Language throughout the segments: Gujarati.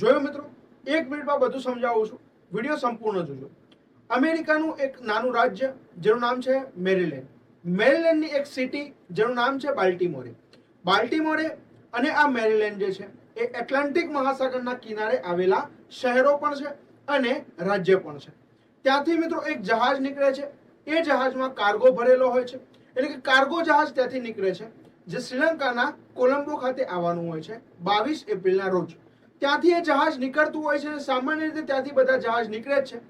જોયો મિત્રો? એક મિનિટમાં બધું સમજાવું છું. વીડિયો સંપૂર્ણ જોજો. અમેરિકાનું એક નાનું રાજ્ય, જેનું નામ છે મેરીલેન્ડ. મેરીલેન્ડની એક સિટી જેનું નામ છે બાલ્ટીમોરે. બાલ્ટીમોરે અને આ મેરીલેન્ડ જે છે, એ એટલાન્ટિક મહાસાગરના કિનારે આવેલા શહેરો પણ છે અને રાજ્ય પણ છે. ત્યાંથી મિત્રો એક જહાજ નીકળે છે. એ જહાજમાં કાર્ગો ભરેલો હોય છે. એટલે કે કાર્ગો જહાજ ત્યાંથી નીકળે છે, જે શ્રીલંકાના કોલંબો ખાતે આવવાનું હોય છે બાવીસ એપ્રિલના રોજ. ત્યાંથી એ જહાજ નીકળતું હોય છે. સામાન્ય રીતે ત્યાંથી બધા જહાજ નીકળે જ છે.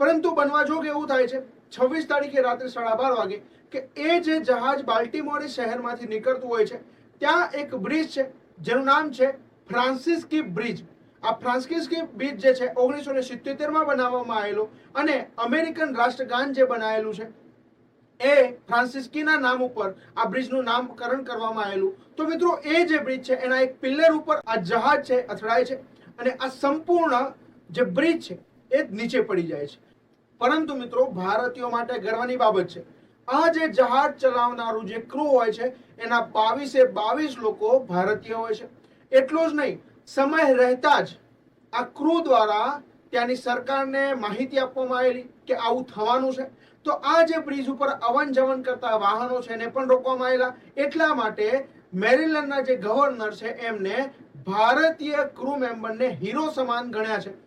પરંતુ બનવા જોગ એવું થાય છે, છવ્વીસ તારીખે રાત્રે સાડા બાર વાગે, કે એ જે જહાજ બાલ્ટીમોરી શહેરમાંથી નીકળતું હોય છે, ત્યાં એક બ્રિજ છે, જેનું નામ છે ફ્રાન્સિસ્કી બ્રિજ. આ ફ્રાન્સિસ્કી બ્રિજ જે છે, ઓગણીસો ને સિત્યોતેરમાં બનાવવામાં આવેલો અને અમેરિકન રાષ્ટ્રગાન જે બનાવેલું છે એ ફ્રાન્સિસ્કીના નામ ઉપર આ બ્રિજનું નામકરણ કરવામાં આવેલું. તો મિત્રો, એ જે બ્રિજ છે, એના એક પિલ્લર ઉપર આ જહાજ છે, અથડાય છે અને આ સંપૂર્ણ જે બ્રિજ છે, એ નીચે પડી જાય છે. પરંતુ મિત્રો, ભારતીયો માટે ગર્વની બાબત છે. આ જે જહાજ ચલાવનારું જે ક્રૂ હોય છે, એના બાવીસે બાવીસ લોકો ભારતીય હોય છે. એટલું જ નહીં, સમય રહેતા જ આ ક્રૂ દ્વારા ત્યાંની સરકારને માહિતી આપવામાં આવેલી કે આવું થવાનું છે. તો આ જે બ્રિજ ઉપર અવન જવન કરતા વાહનો છે એને પણ રોકવામાં આવેલા. એટલા માટે મેરીલેન્ડના જે ગવર્નર છે એમને ભારતીય ક્રૂ મેમ્બરને હીરો સમાન ગણ્યા છે.